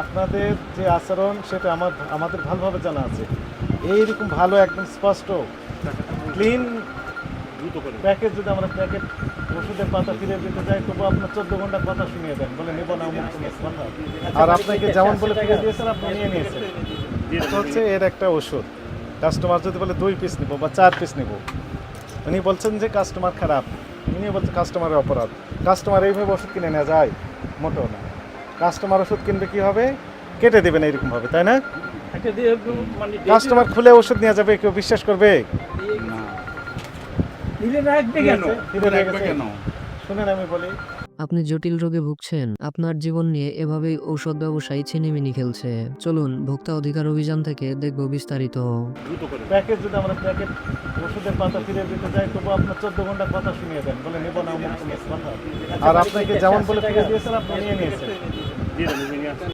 আপনাদের যে আচরণ, সেটা আমার, আমাদের ভালোভাবে জানা আছে। এইরকম ভালো, একদম স্পষ্ট ক্লিন প্যাকেজ যদি আমরা প্যাকেট ওষুধের পাতা ফিরে দিতে যাই, তবু আপনার চোদ্দ ঘণ্টা কথা শুনিয়ে দেন, বলে নেব না কথা। আর আপনাকে যেমন বলে ফিরে দিয়েছেন, আপনি নিয়ে নিয়েছেন। হচ্ছে এর একটা ওষুধ। কাস্টমার যদি বলে দুই পিস নেব বা চার পিস নিব, উনি বলছেন যে কাস্টমার খারাপ। উনি বলছেন কাস্টমারের অপরাধ। কাস্টমার এইভাবে ওষুধ কিনে নেওয়া যায়, মোটেও না। কাস্টমার ওষুধ কিনবে কি হবে কেটে দেবেন এইরকম ভাবে তাই না? মানে কাস্টমার খুলে ওষুধ নিয়ে যাবে কেউ বিশ্বাস করবে। শুনেন আমি বলি আপনি জটিল রোগে ভুগছেন আপনার জীবন নিয়ে এভাবেই ঔষধ ব্যবসায়ী ছিনিমিনি খেলছে চলুন ভোক্তা অধিকার অভিযান থেকে দেখব বিস্তারিত প্যাকেজ যদি আমরা প্যাকেট ওষুধের পাতা ফিরে দিতে যাই তবু আপনার চোদ্দ ঘণ্টা কথা শুনিয়ে দেন বলে নেব না অমুক তমুক কথা আর আপনাকে যেমন বলে ফিরে দিয়েছেন আপনি নিয়ে নিয়েছেন